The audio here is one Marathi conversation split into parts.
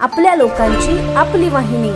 आपल्या लोकांची आपली वाहिनी.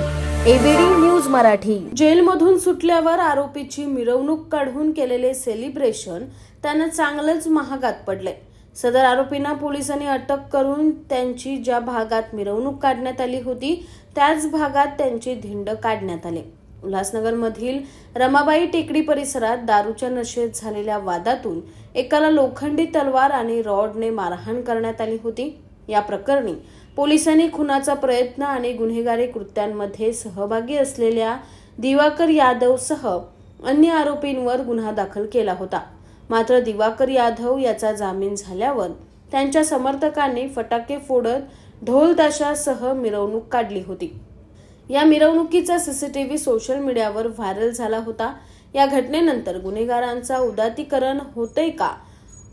ABP news Marathi. जेलमधून सुटल्यावर आरोपीची मिरवणूक काढून केलेले सेलिब्रेशन त्यानं चांगलंच महागात पडले सदर आरोपींना पोलिसांनी अटक करून त्यांची ज्या भागात मिरवणूक काढण्यात आली होती त्याच भागात त्यांची धिंड काढण्यात आले. उल्हासनगरमधील रमाबाई टेकडी परिसरात दारूच्या नशेत झालेल्या वादातून एकाला लोखंडी तलवार आणि रॉडने मारहाण करण्यात आली होती. या प्रकरणी पोलिसांनी खुनाचा प्रयत्न आणि गुन्हेगारी कृत्यांमध्ये सहभागी असलेल्या दिवाकर यादवसह अन्य आरोपींवर गुन्हा दाखल केला होता. मात्र दिवाकर यादव याचा जामीन झाल्यावर त्यांच्या समर्थकांनी फटाके फोडत ढोल ताशासह मिरवणूक काढली होती. या मिरवणुकीचा सीसीटीव्ही सोशल मीडियावर व्हायरल झाला होता. या घटनेनंतर गुन्हेगारांचा उदातीकरण होतंय का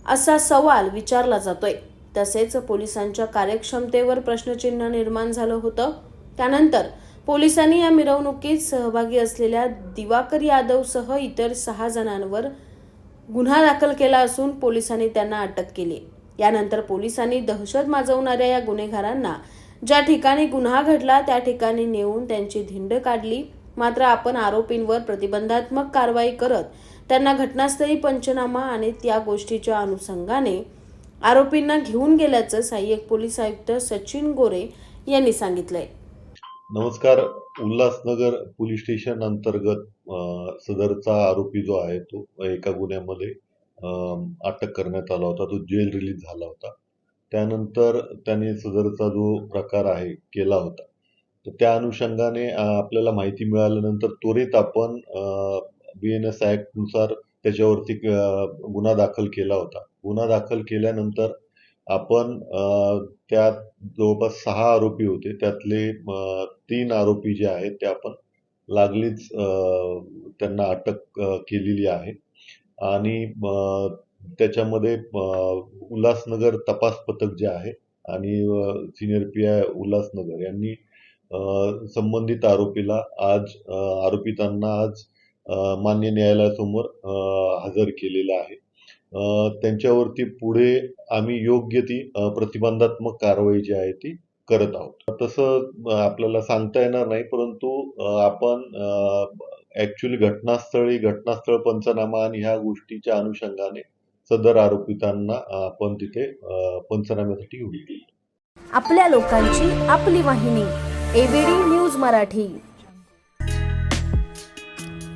असा सवाल विचारला जातोय. तसेच पोलिसांच्या कार्यक्षमतेवर प्रश्नचिन्ह निर्माण झालं होतं. त्यानंतर पोलिसांनी या मिरवणुकीत सहभागी असलेल्या दिवाकर यादवसह इतर सहा जणांवर गुन्हा दाखल केला असून पोलिसांनी त्यांना अटक केली. यानंतर पोलिसांनी दहशत माजवणाऱ्या या गुन्हेगारांना ज्या ठिकाणी गुन्हा घडला त्या ठिकाणी नेऊन त्यांची धिंड काढली. मात्र आपण आरोपींवर प्रतिबंधात्मक कारवाई करत त्यांना घटनास्थळी पंचनामा आणि त्या गोष्टीच्या अनुषंगाने आरोपींना घेऊन गेल्याचं सहाय्यक पोलीस आयुक्त सचिन गोरे यांनी सांगितलंय. नमस्कार. उल्हासनगर पोलीस स्टेशन अंतर्गत सदरचा आरोपी जो आहे तो एका गुन्ह्यामध्ये अटक करण्यात आला होता. तो जेल रिलीज झाला होता. त्यानंतर त्याने सदरचा जो प्रकार आहे केला होता. तर त्या अनुषंगाने आपल्याला माहिती मिळाल्यानंतर त्वरित आपण बी एन एसनुसार त्याच्यावरती गुन्हा दाखल केला होता. गुन्हा दाखल केल्यानंतर आपण त्यात जवळपास सहा आरोपी होते. त्यातले तीन आरोपी जे आहेत ते आपण लागलीच त्यांना अटक केलेली आहे. आणि त्याच्यामध्ये उल्हासनगर तपास पथक जे आहे आणि सिनियर पी आय उल्हासनगर यांनी संबंधित आरोपीला आज आरोपितांना आज मान्य न्यायालयासमोर हजर केलेलं आहे. त्यांच्यावरती पुढे आम्ही योग्य ती प्रतिबंधात्मक कारवाई जी आहे ती करत आहोत. तसं आपल्याला सांगता येणार नाही परंतु आपण ऍक्च्युली घटनास्थळी घटनास्थळ पंचनामा आणि ह्या गोष्टीच्या अनुषंगाने सदर आरोपितांना आपण तिथे पंचनाम्यासाठी घेऊन आपल्या लोकांची आपली वाहिनी एबीडी न्यूज मराठी.